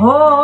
¡Oh!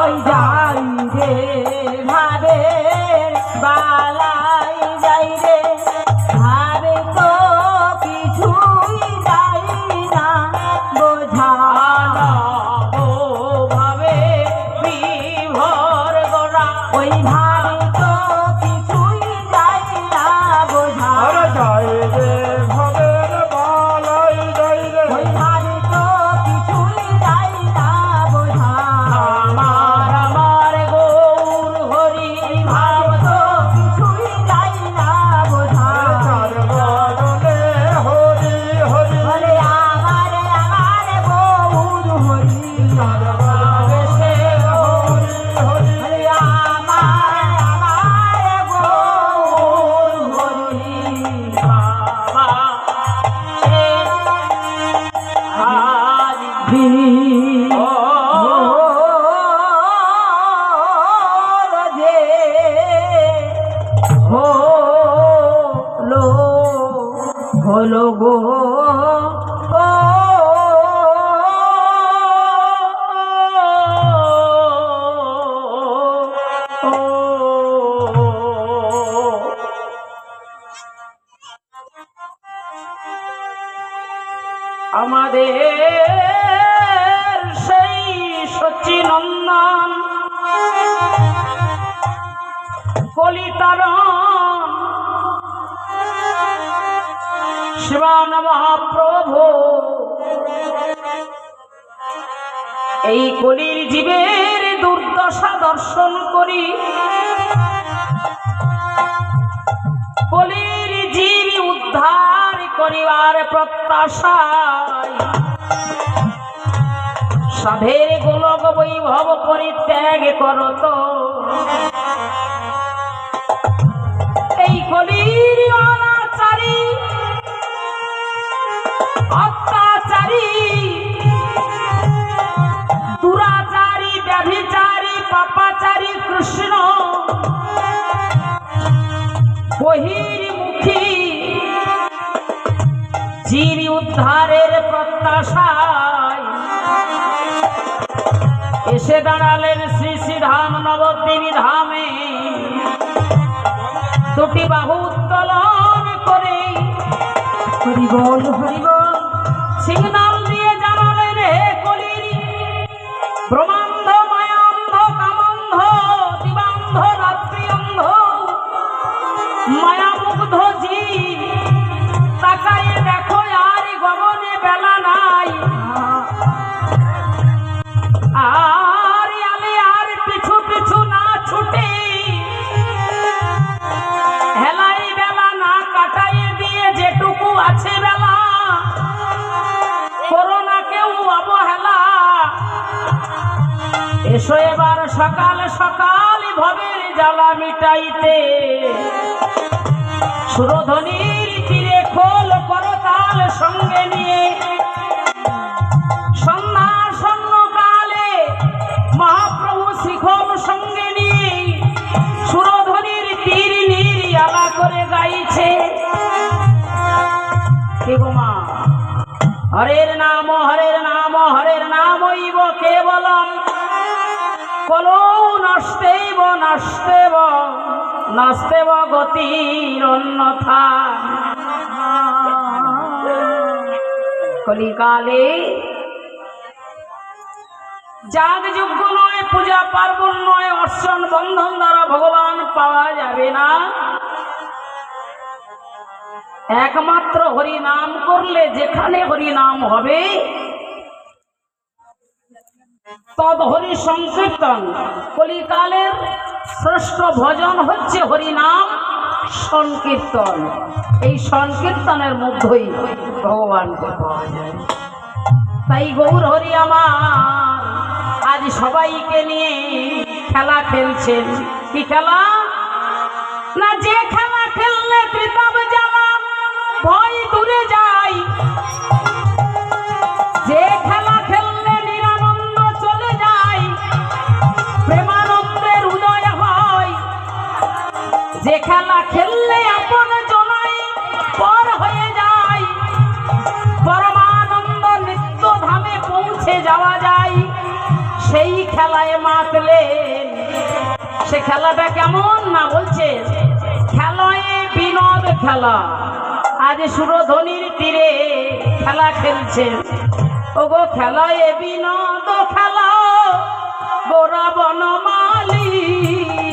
ওই যাই রে ভাবে বালাই যাই রে। ভাবে তো কিছুই যাই না বোঝা ভাবে বিভর গোড়া। ওই ভাবে হলো গো। আমাদের সেই সচিনন্দন কলিতারণ শিবান মহাপ্রভু। এই কলির জীবের দুর্দশা দর্শন করি। কলির জীব উদ্ধার করিবার প্রত্যাশায়। সাধের গোলক বৈভব পরিত্যাগ করত এই কলির অত্যাচারী। দুরাচারী কৃষ্ণ। উদ্ধারের প্রত্যাশায় এসে দাঁড়ালেন শ্রী শ্রী ধাম নবদ্বীপ ধামে। দুটি বাহু উত্তোলন করে। হরি বল। এসো এবার সকাল সকাল ভবের জ্বালা মিটাইতে। সুরধ্বনির তীরে খোল করতাল সঙ্গে নিয়ে। সন্ধ্যা সন্ন কালে মহাপ্রভু শিখম সঙ্গে সুরধ্বনির তীর নীর আলা করে গাইছে। কে গো মা? হরের নাম হরের নাম নামইব কেবলম। কলৌ নষ্টেব নষ্টেব নষ্টেব গতির অন্যথা। কলিকালে যাগ যোগ্য নয়, পূজা পার্বণ নয়, অর্চন বন্ধন দ্বারা ভগবান পাওয়া যাবে না। একমাত্র হরি নাম করলে যেখানে হরি নাম হবে তদ হরি সংকীর্তন। কলিকালের শ্রেষ্ঠ ভজন হচ্ছে হরি সংকীর্তন। এই সংকীর্তনের মধ্যেই ভগবানকে পাওয়া যায় তাই গৌর হরি আমার, আজ সবাইকে নিয়ে খেলা খেলছেন। কি খেলা? না যে খেলা খেললে ভয় দূর যে খেলা খেললে আপন জনাই, পর হয়ে যায়। পরমানন্দ নিত্য ধামে পৌঁছে যাওয়া যায়। সেই খেলায় মাতলেন। সে খেলাটা কেমন না বলছে? খেলায় বিনোদ খেলা। আজ সুরধ্বনির তীরে খেলা খেলছে ওগো খেলায় বিনোদ খেলা। গোরা বনমালী